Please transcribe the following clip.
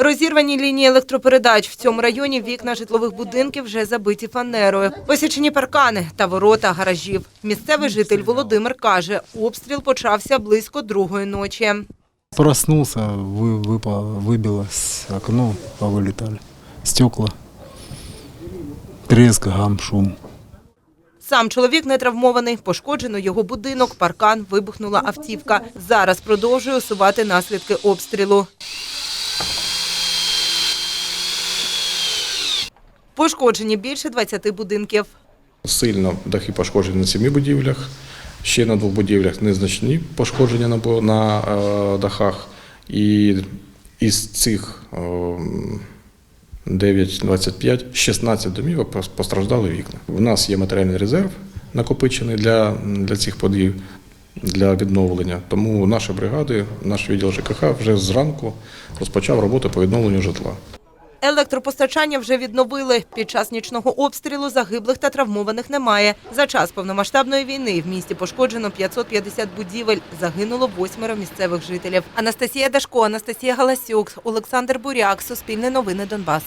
Розірвані лінії електропередач. В цьому районі вікна житлових будинків вже забиті фанерою. Посічені паркани та ворота гаражів. Місцевий житель Володимир каже, обстріл почався близько другої ночі. Проснулся, вы, выпало, выбилось окно, повылетали. Стекла. Треск, гам, шум. Сам чоловік не травмований. Пошкоджено його будинок, паркан, вибухнула автівка. Зараз продовжує усувати наслідки обстрілу. Пошкоджені більше 20 будинків. Сильно дахи пошкоджені на семи будівлях. Ще на двох будівлях незначні пошкодження на, на е, дахах. І із цих е, 9-25, 16 домівок постраждали вікна. У нас є матеріальний резерв накопичений для, для цих подій, для відновлення. Тому наші бригади, наш відділ ЖКХ вже зранку розпочав роботу по відновленню житла. Електропостачання вже відновили. Під час нічного обстрілу загиблих та травмованих немає. За час повномасштабної війни в місті пошкоджено 550 будівель. Загинуло восьмеро місцевих жителів. Анастасія Дашко, Анастасія Галасюк, Олександр Буряк. Суспільне новини Донбас.